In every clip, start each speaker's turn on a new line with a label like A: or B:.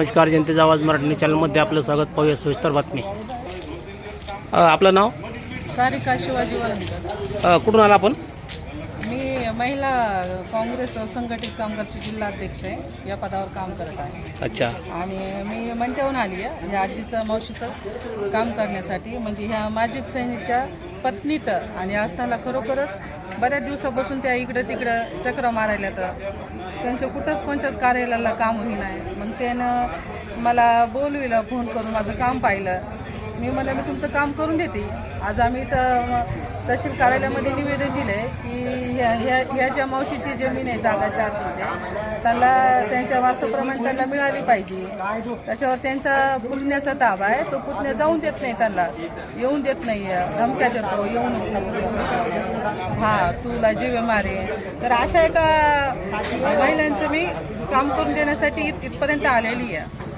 A: नमस्कार जनतेचा आवाज मराठी चॅनलमध्ये आपलं स्वागत पाहूया सविस्तर बातमी. अ, आपलं नाव?
B: सारिका शिवाजी
A: अ, कुठून आला आपण?
B: मी महिला काँग्रेस संघटित कामगारची जिल्हाध्यक्ष आहे. या पदावर काम करत आहे.
A: अच्छा.
B: आणि मी मंठ्याहून आली आहे. या आजीचं मावशीचं काम करण्यासाठी. म्हणजे ह्या माजी सैनिकच्या पत्नीत आणि असताना खरोखरच बऱ्याच दिवसापासून त्या इकडं तिकडं चक्र मारायला तर त्यांचं कुठंच कोणत्याच कार्यालयाला काम नाही. मग त्यानं मला बोलविलं फोन करून माझं काम पाहिलं. मी म्हणलं मी तुमचं काम करून देते. आज आम्ही तर तहसील कार्यालयामध्ये निवेदन दिलं आहे की ह्या ह्या ह्या ज्या मावशीची जमीन आहे जागा चार त्याला त्यांना त्यांच्या वारसाप्रमाणे त्यांना मिळाली पाहिजे. त्याच्यावर त्यांचा पुतण्याचा ताबा आहे. तो पुतण्या जाऊन देत नाही त्यांना. येऊन देत नाही. धमक्या देतो. येऊन हा तुला जीव मारे. तर अशा एका महिलांचं मी काम करून देण्यासाठी इथपर्यंत आलेली आहे.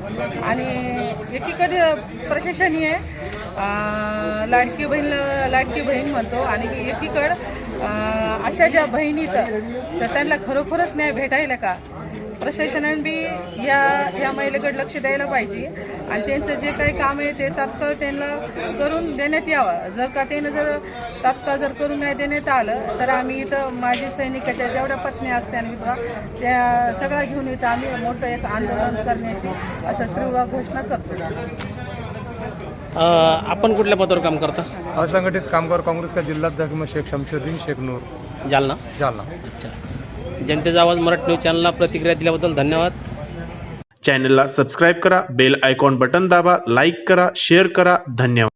B: आणि एकीकडे प्रशासन ही लाडकी बहीण लाडकी बहीण म्हणतो आणि एकीकडं अशा ज्या बहिणी तर त्यांना खरोखरच न्याय भेटायला का? प्रशासनाने बी या या महिलेकडे लक्ष द्यायला पाहिजे. आणि त्यांचं जे काही काम आहे ते तात्काळ त्यांना करून देण्यात यावं. जर का त्यानं जर तात्काळ जर करून नाही देण्यात आलं तर आम्ही इथं माजी सैनिकाच्या जेवढ्या पत्नी असत्या आणि विधवा त्या सगळ्या घेऊन इथं आम्ही मोठं एक आंदोलन करण्याची असं तीव्र घोषणा करतो.
A: आपण कुठल्या पदावर काम करता?
C: असंघटित कामगार काँग्रेस का जिल्हाध्यक्ष मैं शेख शमशुद्दीन शेख नूर.
A: जालना?
C: जालना.
A: अच्छा. जनतेचा आवाज मराठी न्यूज चॅनलला प्रतिक्रिया दिल्याबद्दल धन्यवाद.
D: चॅनलला सबस्क्राईब करा बेल आयकॉन बटन दाबा लाईक करा शेअर करा. धन्यवाद.